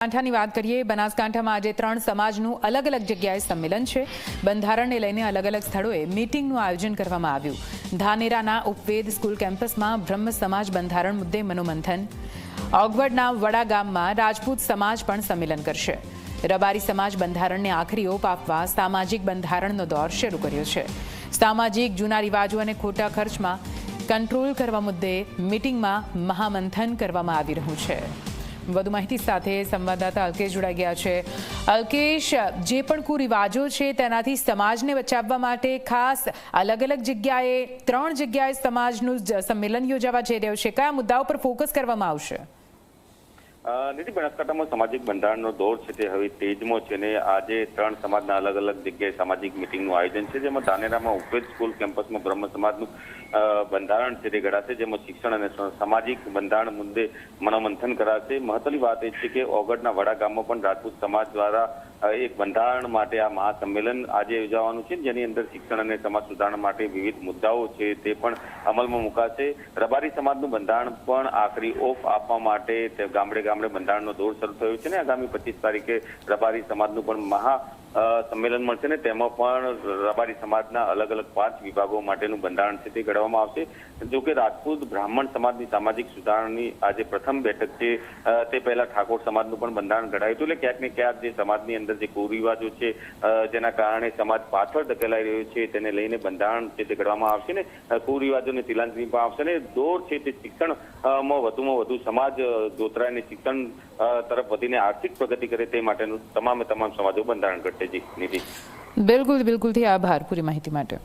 બનાસકાંઠાની વાત કરીએ, બનાસકાંઠામાં આજે ત્રણ સમાજનું અલગ અલગ જગ્યાએ સંમેલન છે. બંધારણને લઈને અલગ અલગ સ્થળોએ મીટિંગનું આયોજન કરવામાં આવ્યું. ધાનેરાના ઉપવેદ સ્કૂલ કેમ્પસમાં બ્રહ્મ સમાજ બંધારણ મુદ્દે મનોમંથન. ઓગવડના વડા ગામમાં રાજપૂત સમાજ પણ સંમેલન કરશે. રબારી સમાજ બંધારણને આખરી ઓપ આપવા સામાજિક બંધારણનો દોર શરૂ કર્યો છે. સામાજિક, જૂના રિવાજો અને ખોટા ખર્ચમાં કંટ્રોલ કરવા મુદ્દે મીટિંગમાં મહામંથન કરવામાં આવી રહ્યું છે. વધુ માહિતી સાથે સંવાદદાતા અલ્કેશ જોડાઈ ગયા છે. અલ્કેશ, જે પણ કુરિવાજો છે તેનાથી સમાજને બચાવવા માટે ખાસ અલગ અલગ જગ્યાએ, ત્રણ જગ્યાએ સમાજનું સંમેલન યોજાવા જઈ રહ્યું છે. કયા મુદ્દાઓ પર ફોકસ કરવામાં આવશે? અ, નીતિ બનાસકાંઠામાં સામાજિક બંધારણનો દોર છે તે હવે તેજમાં છે ને આજે ત્રણ સમાજના અલગ અલગ જગ્યાએ સામાજિક મિટિંગનું આયોજન છે જેમાં ધાનેરામાં ઉપવેદ સ્કૂલ કેમ્પસમાં બ્રહ્મ સમાજનું બંધારણ છે તે ઘડાશે જેમાં શિક્ષણ અને સામાજિક બંધારણ મુદ્દે મનોમંથન કરાશે. મહત્વની વાત એ છે કે ઓગળના વડા ગામમાં પણ રાજપૂત સમાજ દ્વારા એક બંધારણ માટે આ મહાસંમેલન આજે યોજાવાનું છે જેની અંદર શિક્ષણ અને સમાજ સુધારણા માટે વિવિધ મુદ્દાઓ છે તે પણ અમલમાં મુકાશે. રબારી સમાજનું બંધારણ પણ આખરી ઓફ આપવા માટે તે ગામડે ગામડે બંધારણનો દોર શરૂ થયો છે ને, આગામી પચીસ તારીખે રબારી સમાજનું પણ મહા સંમેલન મળશે ને તેમાં પણ રબારી સમાજના અલગ અલગ પાંચ વિભાગો માટેનું બંધારણ છે તે ઘડવામાં આવશે. જો કે રાજપૂત બ્રાહ્મણ સમાજની સામાજિક સુધારણાની આજે પ્રથમ બેઠક છે તે પહેલા ઠાકોર સમાજનું પણ બંધારણ ઘડાયું હતું. એટલે ક્યાંક ને ક્યાંક જે સમાજની અંદર જે કુરિવાજો છે જેના કારણે સમાજ પાછળ ધકેલાઈ રહ્યો છે, તેને લઈને બંધારણ છે તે ઘડવામાં આવશે ને કુરિવાજોને તિલાંજલિ પણ આવશે ને દોર છે તે શિક્ષણમાં વધુમાં વધુ સમાજ જોતરાયને શિક્ષણ તરફ વધીને આર્થિક પ્રગતિ કરે તે માટેનું તમામે તમામ સમાજો બંધારણ ઘડશે. જી નિધિ. બિલકુલ બિલકુલથી આભાર પૂરી માહિતી માટે.